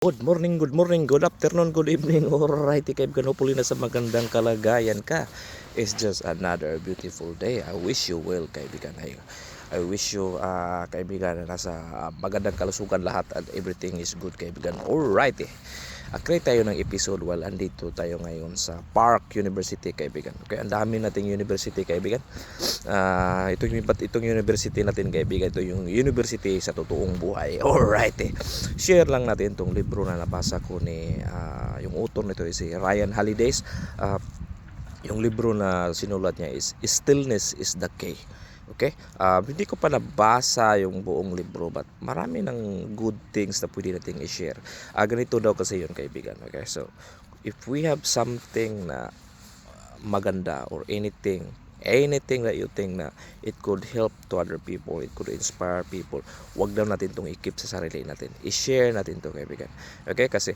Good morning, good morning, good afternoon, good evening, alright, kaib kanupuli na sa magandang kalagayan ka. It's just another beautiful day. I wish you well, kaibigan. I, I wish you, uh, kaibigan, na nasa ah, magandang kalusugan lahat and everything is good, kaibigan. Alright, eh. Akre tayo ng episode while andito tayo ngayon sa Park University, kaibigan. Okay, ang dami nating university, kaibigan. Ah, ito yung itong university natin, kaibigan. Ito yung university sa totoong buhay. Alright, eh share lang natin itong libro na nabasa ko ni ah, yung author nito is si Ryan Holidays Ah, yung libro na sinulat niya is Stillness is the Key okay Ah, hindi ko pa nabasa yung buong libro but marami ng good things na pwede nating i-share Ah, ganito daw kasi yun kaibigan okay so if we have something na maganda or anything anything that you think na it could help to other people, it could inspire people, wag daw natin itong i-keep sa sarili natin. I-share natin to kaibigan. Okay? Kasi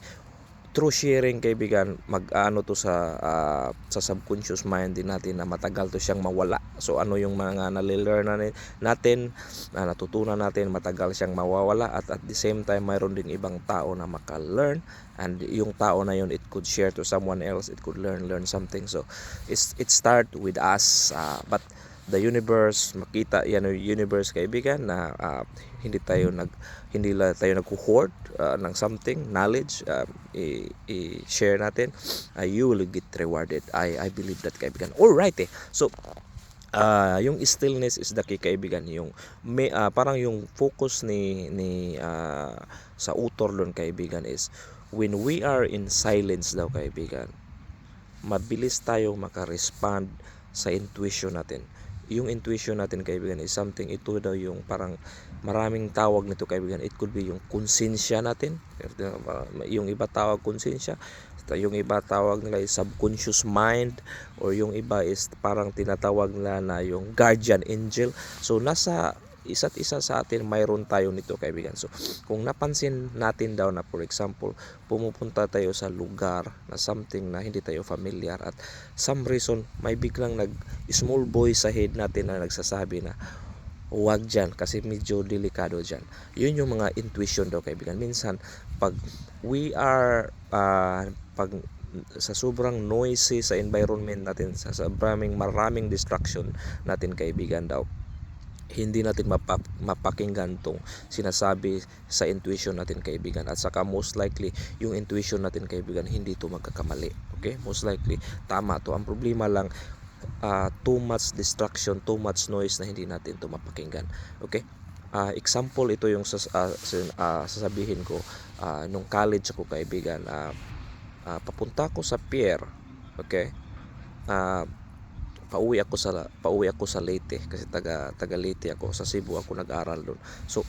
through sharing kaibigan, mag-ano to sa ah, sa subconscious mind din natin na matagal to siyang mawala. So ano yung mga nalilearn na natin, na natutunan natin, matagal siyang mawawala at at the same time mayroon ding ibang tao na maka-learn and yung tao na yun it could share to someone else, it could learn learn something. So it's it start with us ah, but the universe makita yan yung universe kaibigan na ah, hindi tayo nag hindi la tayo nagko-hoard ah, ng something knowledge i- i-share natin ah, you will get rewarded. I I believe that kaibigan. All right eh. So ah, yung stillness is the key kaibigan. Yung may ah, parang yung focus ni ni ah, sa author doon kaibigan is when we are in silence daw kaibigan mabilis tayo maka-respond sa intuition natin yung intuition natin kaibigan is something ito daw yung parang maraming tawag nito kaibigan. It could be yung konsensya natin. Yung iba tawag konsensya yung iba tawag nila is subconscious mind or yung iba is parang tinatawag nila na yung guardian angel. So nasa isa't isa sa atin mayroon tayo nito kaibigan. So kung napansin natin daw na for example pumupunta tayo sa lugar na something na hindi tayo familiar at some reason may biglang nag small voice sa head natin na nagsasabi na huwag dyan kasi medyo delikado dyan. Yun yung mga intuition daw kaibigan. Minsan pag we are ah, pag sa sobrang noisy sa environment natin sa sobrang maraming distraction natin kaibigan daw hindi natin mapa, mapakinggan tong sinasabi sa intuition natin kaibigan. At saka most likely yung intuition natin kaibigan hindi to magkakamali. Okay? Most likely tama to. Ang problema lang ah, too much distraction too much noise na hindi natin to mapakinggan. Okay? Ah, example ito yung sas, sin- ah, sasabihin ko ah, nung college ako kaibigan ah, ah, papunta ako sa pier. Okay? Ah pauwi ako sa pauwi ako sa Leyte kasi taga taga Leyte ako sa Cebu ako nag-aral doon. So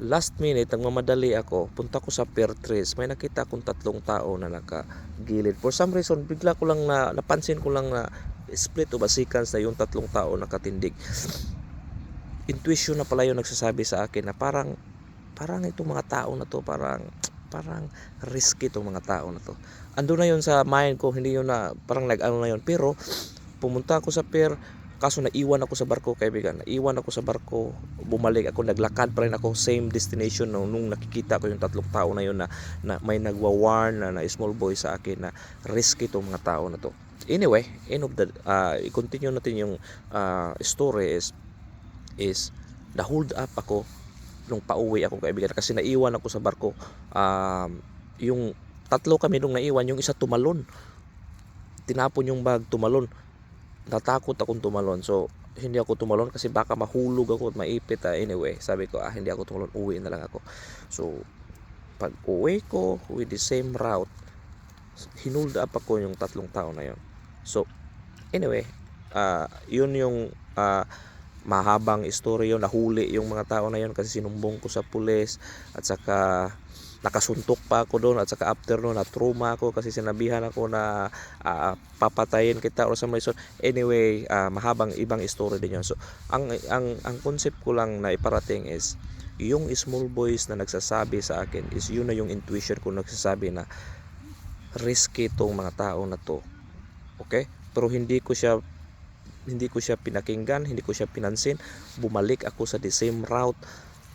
last minute nagmamadali ako, punta ko sa Pier 3, may nakita akong tatlong tao na nakagilid. For some reason, bigla ko lang na napansin ko lang na split o seconds na yung tatlong tao nakatindig. Intuition na pala yung nagsasabi sa akin na parang parang itong mga tao na to parang parang risky itong mga tao na to. Ando na yun sa mind ko, hindi yun na parang nag-ano na yun. Pero pumunta ako sa pier kaso naiwan ako sa barko kaibigan. Naiwan ako sa barko bumalik ako naglakad pa rin ako same destination nung, nung nakikita ko yung tatlong tao na yun na, na may nagwa-warn na, na small boy sa akin na risky itong mga tao na to. Anyway end of the uh, i-continue natin yung ah, story is is na hold up ako nung pauwi ako kaibigan. Kasi naiwan ako sa barko. Um, yung tatlo kami nung naiwan yung isa tumalon. Tinapon yung bag tumalon natakot akong tumalon. So hindi ako tumalon kasi baka mahulog ako at maipit ah. anyway sabi ko ah hindi ako tumalon. Uwi na lang ako. So pag uwi ko with the same route hinold up ako yung tatlong tao na yon so anyway ah yun yung ah, mahabang istorya yun. Nahuli yung mga tao na yun kasi sinumbong ko sa pulis at saka nakasuntok pa ako doon at saka after noon na trauma ako kasi sinabihan ako na ah, papatayin kita or some reason anyway ah, mahabang ibang story din yun. So ang ang ang concept ko lang na iparating is yung small boys na nagsasabi sa akin is yun na yung intuition ko nagsasabi na risky tong mga tao na to. Okay? Pero hindi ko siya hindi ko siya pinakinggan hindi ko siya pinansin. Bumalik ako sa the same route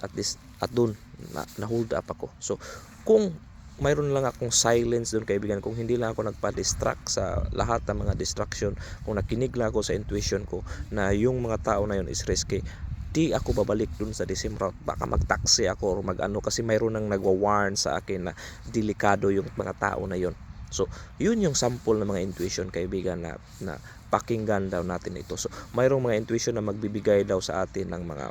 at this at doon na, na hold up ako. So kung mayroon lang akong silence doon kaibigan kung hindi lang ako nagpa-distract sa lahat ng mga distraction kung nakinig lang ako sa intuition ko na yung mga tao na yun is risky di ako babalik dun sa Decim route. Baka mag-taxi ako or mag-ano kasi mayroon nang nagwa-warn sa akin na delikado yung mga tao na yun. So yun yung sample ng mga intuition kaibigan na, na pakinggan daw natin ito. So mayroong mga intuition na magbibigay daw sa atin ng mga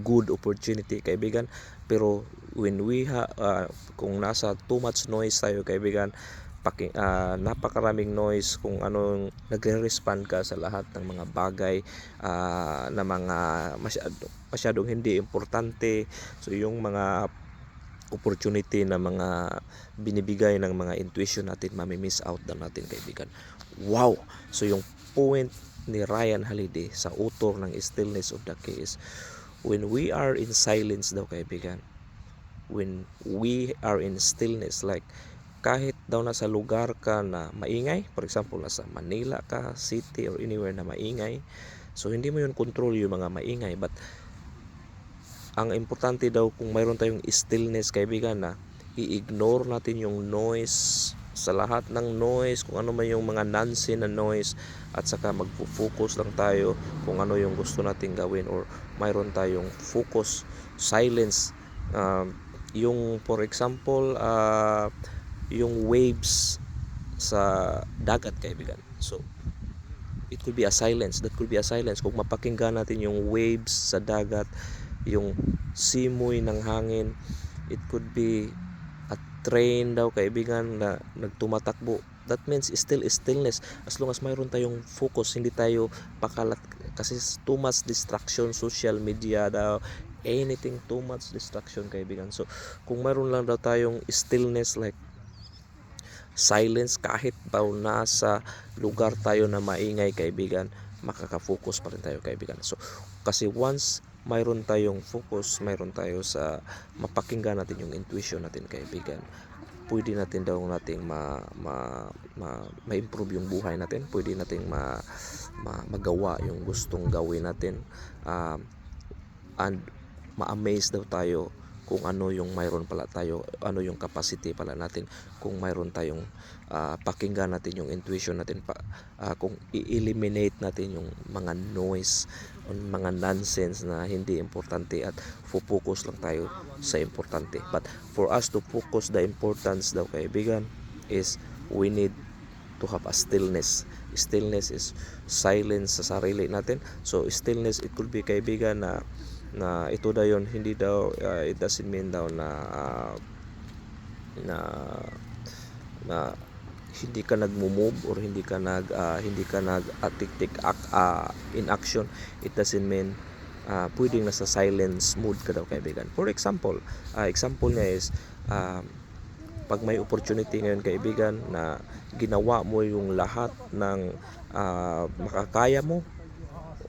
good opportunity kaibigan pero when we ha, ah, kung nasa too much noise tayo kaibigan paki, ah, napakaraming noise kung anong nagre-respond ka sa lahat ng mga bagay ah, na mga masyado, masyadong hindi importante. So yung mga opportunity na mga binibigay ng mga intuition natin mami-miss out daw natin kaibigan. Wow! So yung point ni Ryan Haliday sa author ng Stillness of the Case when we are in silence daw kaibigan when we are in stillness like kahit daw nasa lugar ka na maingay for example nasa Manila ka city or anywhere na maingay so hindi mo yun control yung mga maingay. But ang importante daw kung mayroon tayong stillness kaibigan na i-ignore natin yung noise sa lahat ng noise kung ano man yung mga nansi na noise at saka magfo-focus lang tayo kung ano yung gusto nating gawin or mayroon tayong focus silence. Um, yung for example ah, yung waves sa dagat kaibigan. So it could be a silence. That could be a silence. Kung mapakinggan natin yung waves sa dagat yung simoy ng hangin it could be a train daw kaibigan na nagtumatakbo. That means still stillness. As long as mayroon tayong focus hindi tayo pakalat kasi too much distraction social media daw anything too much distraction kaibigan. So kung mayroon lang daw tayong stillness like silence kahit daw nasa lugar tayo na maingay kaibigan makaka-focus pa rin tayo kaibigan. So kasi once mayroon tayong focus mayroon tayo sa mapakinggan natin yung intuition natin kaibigan. Pwede natin daw nating ma, ma, ma, ma-improve yung buhay natin. Pwede nating ma, ma, magawa yung gustong gawin natin. Um, and ma-amaze daw tayo kung ano yung mayroon pala tayo, ano yung capacity pala natin kung mayroon tayong ah, pakinggan natin yung intuition natin pa, ah, kung i-eliminate natin yung mga noise o mga nonsense na hindi importante at focus lang tayo sa importante. But for us to focus the importance daw kaibigan is we need to have a stillness. Stillness is silence sa sarili natin. So stillness it could be kaibigan na na ito daw yun hindi daw uh, it doesn't mean daw na uh, na na hindi ka nagmo-move or hindi ka nag uh, hindi ka nag uh, tik act uh, in action. It doesn't mean uh, pwedeng nasa silence mood ka daw kaibigan. For example uh, example niya is um, pag may opportunity ngayon kaibigan na ginawa mo yung lahat ng uh, makakaya mo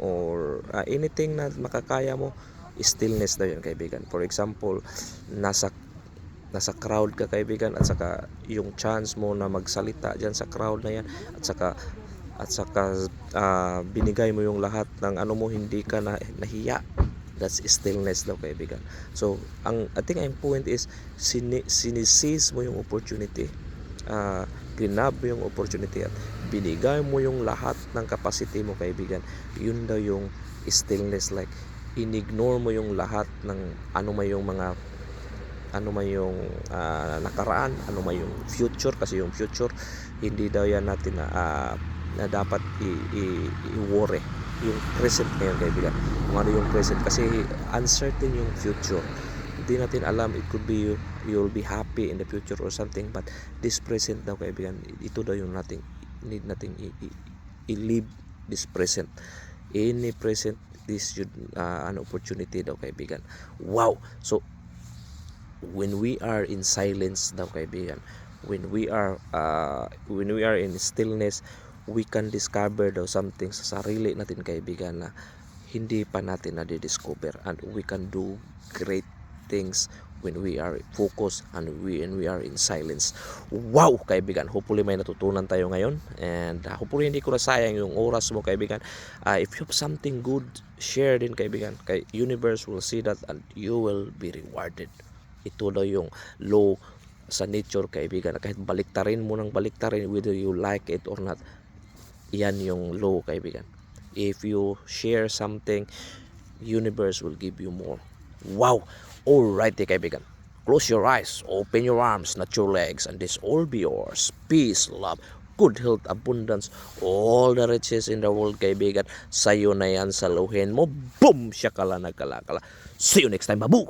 or uh, anything na makakaya mo stillness daw yun kaibigan. For example nasa nasa crowd ka kaibigan at saka yung chance mo na magsalita diyan sa crowd na yan at saka at saka ah, binigay mo yung lahat ng ano mo hindi ka na nahiya. That's stillness daw kaibigan. So ang I think ang point is sini, siniseize mo yung opportunity. Ah grab mo yung opportunity at binigay mo yung lahat ng capacity mo kaibigan. Yun daw yung stillness like inignore mo yung lahat ng ano may yung mga ano man yung ah, nakaraan, ano man yung future kasi yung future hindi daw yan natin na, ah, na dapat i- i- i-worry. Yung present ngayon kaibigan. Kung ano yung present kasi uncertain yung future. Hindi natin alam it could be you, you'll be happy in the future or something but this present daw kaibigan ito daw yung nating need nating i-live this present. Any present this should uh, an opportunity daw kaibigan. Wow! So when we are in silence daw kaibigan when we are uh, when we are in stillness we can discover daw something sa sarili natin kaibigan na hindi pa natin na-discover and we can do great things when we are focused and we and we are in silence. Wow, kaibigan. Hopefully may natutunan tayo ngayon and uh, hopefully hindi ko nasayang yung oras mo kaibigan. Uh, if you have something good, share din kaibigan. Kay universe will see that and you will be rewarded ito daw yung law sa nature kaibigan kahit baliktarin mo ng baliktarin whether you like it or not yan yung law kaibigan if you share something universe will give you more wow alrighty kaibigan. Close your eyes open your arms not your legs and this all be yours. Peace love good health abundance all the riches in the world kaibigan. Sa'yo na yan saluhin mo. Boom! Siya kala nagkalakala see you next time babu